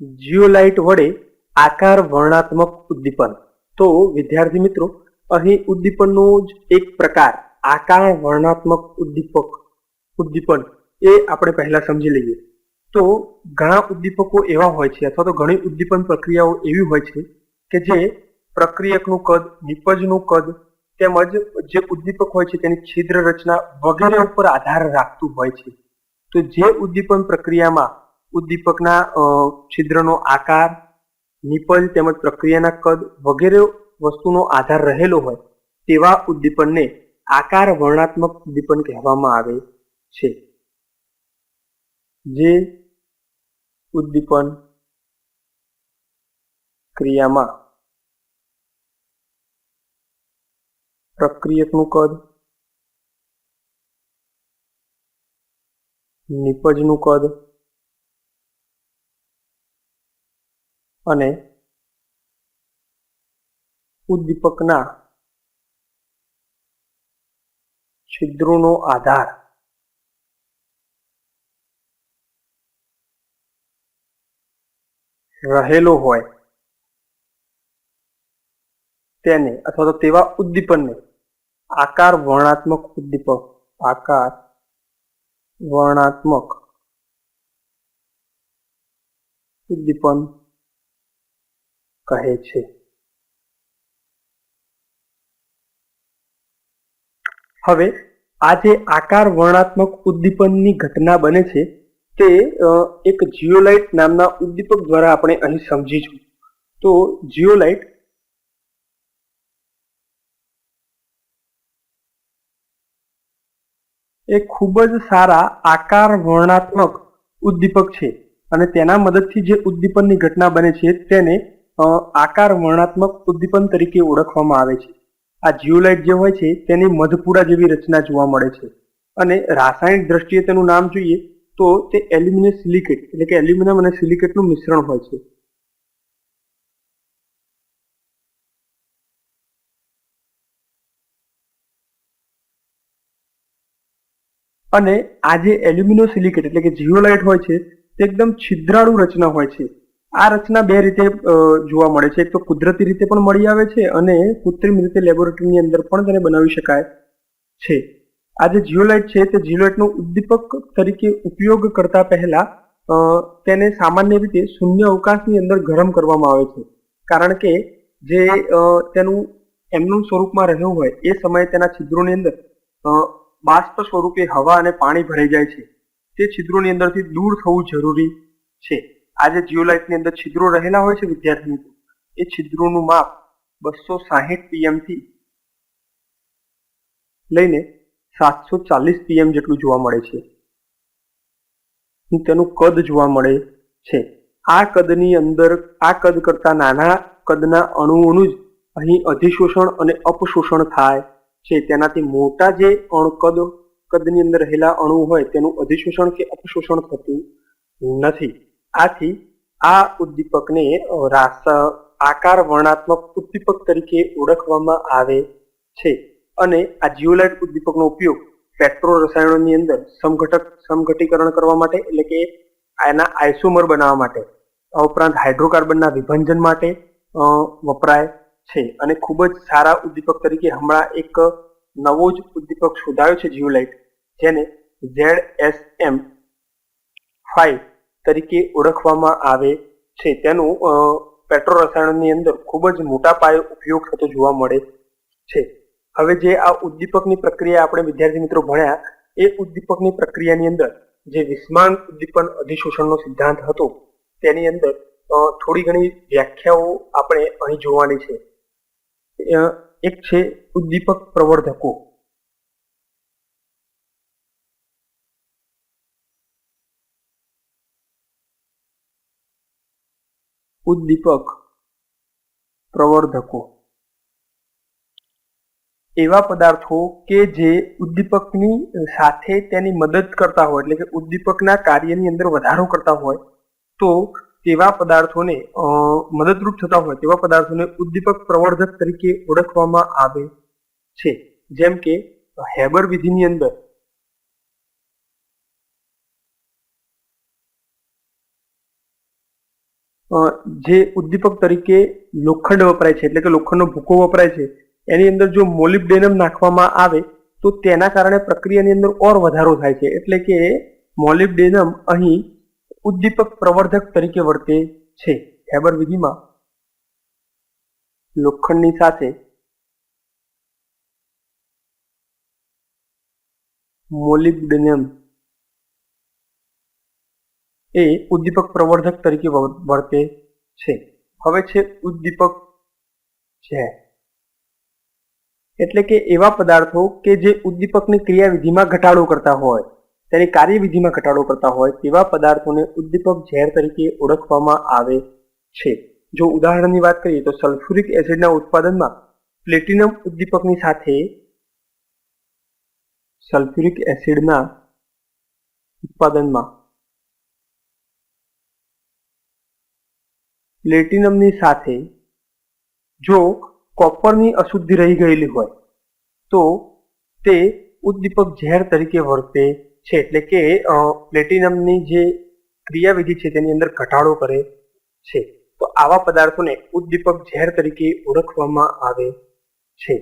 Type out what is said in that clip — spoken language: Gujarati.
જીઓલાઇટ વડે આકાર વર્ણાત્મક ઉદ્દીપન. તો વિદ્યાર્થી મિત્રો, અહીં ઉદ્દીપનનો જ એક પ્રકાર, આકાર વર્ણાત્મક ઉદ્દીપક, ઉદ્દીપન, એ આપણે પહેલા સમજી લઈએ. તો ઘણા ઉદ્દીપકો એવા હોય છે, અથવા તો ઘણી ઉદ્દીપન પ્રક્રિયાઓ એવી હોય છે કે જે પ્રક્રિયકનું કદ, નિપજનું કદ, તેમજ જે ઉદ્દીપક હોય છે તેની છિદ્ર રચના વગેરે ઉપર આધાર રાખતું હોય છે. તો જે ઉદ્દીપન પ્રક્રિયામાં ઉદ્દીપકના છિદ્રનો આકાર નિપજ તેમજ પ્રક્રિયાના કદ વગેરે વસ્તુનો આધાર રહેલો હોય તેવા ઉદ્દીપનને આકાર વર્ણાત્મક ઉદ્દીપન કહેવામાં આવે છે. જે ઉદ્દીપન ક્રિયામાં પ્રક્રિયકનું કદ, નિપજનું કદ અને ઉદ્દીપકના છિદ્રોનો આધાર રહેલો હોય તેને અથવા તો તેવા ઉદ્દીપનને આકાર વર્ણાત્મક ઉદ્દીપક, આકાર વર્ણાત્મક ઉદ્દીપન કહે છે. હવે આ જે આકાર વર્ણાત્મક ઉદ્દીપનની ઘટના બને છે તે એક જીઓલાઇટ નામના ઉદ્દીપક દ્વારા આપણે અહીં સમજીશું. તો જીઓલાઇટ એ ખૂબ જ સારા આકાર વર્ણાત્મક ઉદ્દીપક છે અને તેના મદદથી જે ઉદ્દીપનની ઘટના બને છે તેને આકાર વર્ણાત્મક ઉદ્દીપન તરીકે ઓળખવામાં આવે છે. આ જીઓલાઇટ જે હોય છે, તેની મધપુરા જેવી રચના જોવા મળે છે. અને રાસાયણિક દ્રષ્ટિએ તેનું નામ જોઈએ, તો તે એલ્યુમિનિયમ સિલિકેટ, એટલે કે એલ્યુમિનિયમ અને સિલિકેટનું મિશ્રણ હોય છે. અને આ જે એલ્યુમિનો સિલિકેટ, એટલે કે જીઓલાઇટ હોય છે, તે એકદમ છિદ્રાળુ રચના હોય છે. આ રચના બે રીતે જોવા મળે છે. એક તો કુદરતી રીતે પણ મળી આવે છે અને કૃત્રિમ રીતે લેબોરેટરીની અંદર પણ તેને બનાવી શકાય છે. આ જે જીઓલાઇટ છે તે જીઓલાઇટનો ઉદ્દીપક તરીકે ઉપયોગ કરતા પહેલા તેને સામાન્ય રીતે શૂન્ય અવકાશની અંદર ગરમ કરવામાં આવે છે. કારણ કે જે તેનું એમનું સ્વરૂપમાં રહ્યું હોય, એ સમયે તેના છિદ્રોની અંદર બાષ્પ સ્વરૂપે હવા અને પાણી ભરાઈ જાય છે. તે છિદ્રોની અંદરથી દૂર થવું જરૂરી છે. આ જે જીઓલાઇટની અંદર છિદ્રો રહેલા હોય છે વિદ્યાર્થી મિત્રો એ છિદ્રોનું માપ બસો સાહીઠ પીએમથી લઈને સાતસો ચાલીસ પીએમ જેટલું જોવા મળે છે. તેનું કદ જોવા મળે છે. આ કદની અંદર, આ કદ કરતા નાના કદના અણુઓનું જ અહીં અધિશોષણ અને અપશોષણ થાય છે. તેનાથી મોટા જે અણુ કદ કદની અંદર રહેલા અણુ હોય તેનું અધિશોષણ કે અપશોષણ થતું નથી. આથી આ ઉદ્દીપકને રાસ આકાર વર્ણાત્મક ઉદ્દીપક તરીકે ઓળખવામાં આવે છે. અને આ જીઓલાઇટ ઉદ્દીપકનો ઉપયોગ પેટ્રો રસાયણોની અંદર સમઘટક, સમઘટીકરણ કરવા માટે, એટલે કે એના આઇસોમર બનાવવા માટે, આ ઉપરાંત હાઇડ્રોકાર્બનના વિભંજન માટે વપરાય છે. અને ખૂબ જ સારા ઉદ્દીપક તરીકે હમણાં એક નવો જ ઉદ્દીપક શોધાયો છે જીઓલાઇટ, જેને ઝેડ એસ એમ ફાઈવ તરીકે ઓળખવામાં આવે છે. તેનું પેટ્રોલ પેટ્રો રસાયણની અંદર ખૂબ જ મોટા પાયે ઉપયોગ થતો જોવા મળે છે. હવે જે આ ઉદ્દીપકની પ્રક્રિયા આપણે વિદ્યાર્થી મિત્રો ભણ્યા, એ ઉદ્દીપકની પ્રક્રિયાની અંદર જે વિસ્માન ઉદ્દીપન અધિશોષણનો સિદ્ધાંત હતો, તેની અંદર થોડી ઘણી વ્યાખ્યાઓ આપણે અહીં જોવાની છે. એક છે ઉદ્દીપક પ્રવર્ધકો. ઉદ્દીપક પ્રવર્ધકો. એવા પદાર્થો કે જે ઉદ્દીપકની સાથે તેની મદદ કરતા હોય, એટલે કે ઉદ્દીપકના કાર્યની અંદર વધારો કરતા હોય, તો તેવા પદાર્થોને મદદરૂપ થતા હોય, તેવા પદાર્થોને ઉદ્દીપક પ્રવર્ધક તરીકે ઓળખવામાં આવે છે. જેમ કે, હેબર વિધિની અંદર જે ઉદ્દીપક તરીકે લોખંડ વપરાય છે, એટલે કે લોખંડનો ભૂકો વપરાય છે, એની અંદર જો મોલિબ્ડેનમ નાખવામાં આવે, તો તેના કારણે પ્રક્રિયાની અંદર ઓર વધારો થાય છે. એટલે કે મોલિબ્ડેનમ અહીં ઉદ્દીપક પ્રવર્ધક તરીકે વર્તે છે. ફેબર વિધિમાં લોખંડની સાથે મોલિબ્ડેનમ એ ઉદ્દીપક પ્રવર્ધક તરીકે વર- વર્તે છે. હવે છે ઉદ્દીપક ઝેર એટલે કે એવા પદાર્થો કે જે ઉદ્દીપકની ક્રિયાવિધિમાં ઘટાડો કરતા હોય, તેની કાર્યવિધિમાં ઘટાડો કરતા હોય, તેવા પદાર્થોને ઉદ્દીપક ઝેર તરીકે ઓળખવામાં આવે છે. જો ઉદાહરણની વાત કરીએ તો સલ્ફ્યુરિક એસિડના ઉત્પાદનમાં પ્લેટિનમ ઉદ્દીપકની સાથે સલ્ફ્યુરિક એસિડના ઉત્પાદનમાં પ્લેટિનમની સાથે જો કોપરની અશુદ્ધિ રહી ગયેલી હોય, તો તે ઉદ્દીપક ઝેર તરીકે વર્તે છે. એટલે કે પ્લેટિનમની જે ક્રિયાવિધિ છે તેની અંદર ઘટાડો કરે છે. તો આવા પદાર્થોને ઉદ્દીપક ઝેર તરીકે ઓળખવામાં આવે છે.